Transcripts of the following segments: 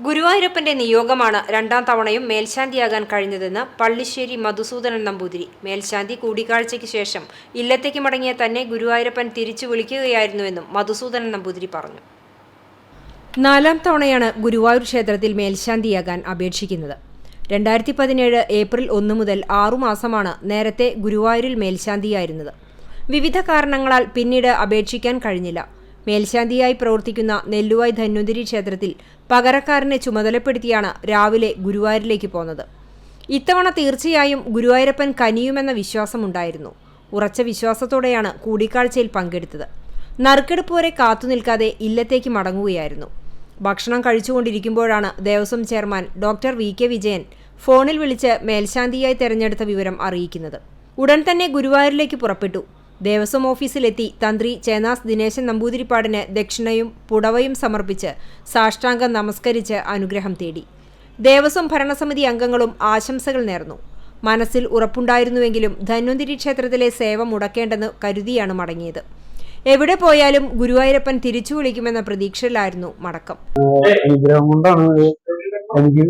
ഗുരുവായൂരപ്പന്റെ നിയോഗമാണ് രണ്ടാം തവണയും മേൽശാന്തിയാകാൻ കഴിഞ്ഞതെന്ന് പള്ളിശ്ശേരി മധുസൂദനൻ നമ്പൂതിരി. മേൽശാന്തി കൂടിക്കാഴ്ചയ്ക്ക് ശേഷം ഇല്ലത്തേക്ക് മടങ്ങിയ തന്നെ ഗുരുവായൂരപ്പൻ തിരിച്ചു വിളിക്കുകയായിരുന്നുവെന്നും മധുസൂദനൻ നമ്പൂതിരി പറഞ്ഞു. നാലാം തവണയാണ് ഗുരുവായൂർ ക്ഷേത്രത്തിൽ മേൽശാന്തിയാകാൻ അപേക്ഷിക്കുന്നത്. രണ്ടായിരത്തി പതിനേഴ് ഏപ്രിൽ ഒന്ന് മുതൽ ആറുമാസമാണ് നേരത്തെ ഗുരുവായൂരിൽ മേൽശാന്തിയായിരുന്നത്. വിവിധ കാരണങ്ങളാൽ പിന്നീട് അപേക്ഷിക്കാൻ കഴിഞ്ഞില്ല. മേൽശാന്തിയായി പ്രവർത്തിക്കുന്ന നെല്ലുവായ് ധന്വന്തിരി ക്ഷേത്രത്തിൽ പകരക്കാരനെ ചുമതലപ്പെടുത്തിയാണ് രാവിലെ ഗുരുവായൂരിലേക്ക് പോന്നത്. ഇത്തവണ തീർച്ചയായും ഗുരുവായൂരപ്പൻ കനിയുമെന്ന വിശ്വാസമുണ്ടായിരുന്നു. ഉറച്ച വിശ്വാസത്തോടെയാണ് കൂടിക്കാഴ്ചയിൽ പങ്കെടുത്തത്. നറുക്കെടുപ്പ് വരെ കാത്തുനിൽക്കാതെ ഇല്ലത്തേക്ക് മടങ്ങുകയായിരുന്നു. ഭക്ഷണം കഴിച്ചുകൊണ്ടിരിക്കുമ്പോഴാണ് Devaswom chairman doctor V. K. Vijayan ഫോണിൽ വിളിച്ച് മേൽശാന്തിയായി തെരഞ്ഞെടുത്ത വിവരം അറിയിക്കുന്നത്. ഉടൻ തന്നെ ഗുരുവായൂരിലേക്ക് പുറപ്പെട്ടു. ദേവസ്വം ഓഫീസിലെത്തി തന്ത്രി ചേനാസ് ദിനേശൻ നമ്പൂതിരിപ്പാടിന് ദക്ഷിണയും പുടവയും സമർപ്പിച്ച് സാഷ്ടാംഗം നമസ്കരിച്ച് അനുഗ്രഹം തേടി. ദേവസ്വം ഭരണസമിതി അംഗങ്ങളും ആശംസകൾ നേർന്നു. മനസ്സിൽ ഉറപ്പുണ്ടായിരുന്നുവെങ്കിലും ധന്വന്തിരി ക്ഷേത്രത്തിലെ സേവ മുടക്കേണ്ടെന്ന് കരുതിയാണ് മടങ്ങിയത്. എവിടെ പോയാലും ഗുരുവായൂരപ്പൻ തിരിച്ചു വിളിക്കുമെന്ന പ്രതീക്ഷയിലായിരുന്നു മടക്കം. കൊണ്ടാണ് എനിക്ക്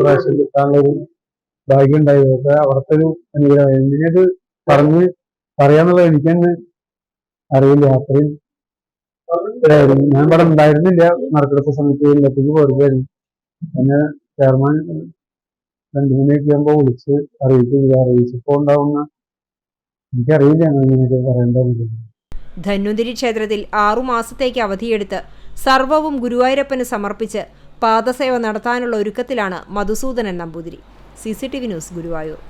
പ്രാവശ്യം ഒരു ഭാഗ്യം ഉണ്ടായത്. അവിടുത്തെ ഒരു അനുഗ്രഹം. എങ്ങനെയത് പറഞ്ഞ് പറയാന്നുള്ളത് എനിക്ക് തന്നെ അറിയില്ല. അത്രയും ഞാൻ ഇവിടെ ഉണ്ടായിരുന്നില്ല. നറുക്കെടുത്ത സമയത്ത് ഇല്ലത്തേക്ക് പോരുകയായിരുന്നു. എന്നെ ചെയർമാൻ രണ്ടു മണിയൊക്കെ ആകുമ്പോ വിളിച്ച് അറിയിക്കുക അറിയിച്ചപ്പോ ഉണ്ടാവുന്ന എനിക്കറിയില്ല എങ്ങനെയൊക്കെ പറയേണ്ടത് ധന്വന്തിരി ക്ഷേത്രത്തിൽ ആറുമാസത്തേക്ക് അവധിയെടുത്ത് സർവവും ഗുരുവായൂരപ്പന് സമർപ്പിച്ച് പാദസേവ നടത്താനുള്ള ഒരുക്കത്തിലാണ് Madhusoodanan Namboothiri. C news Guruvayur.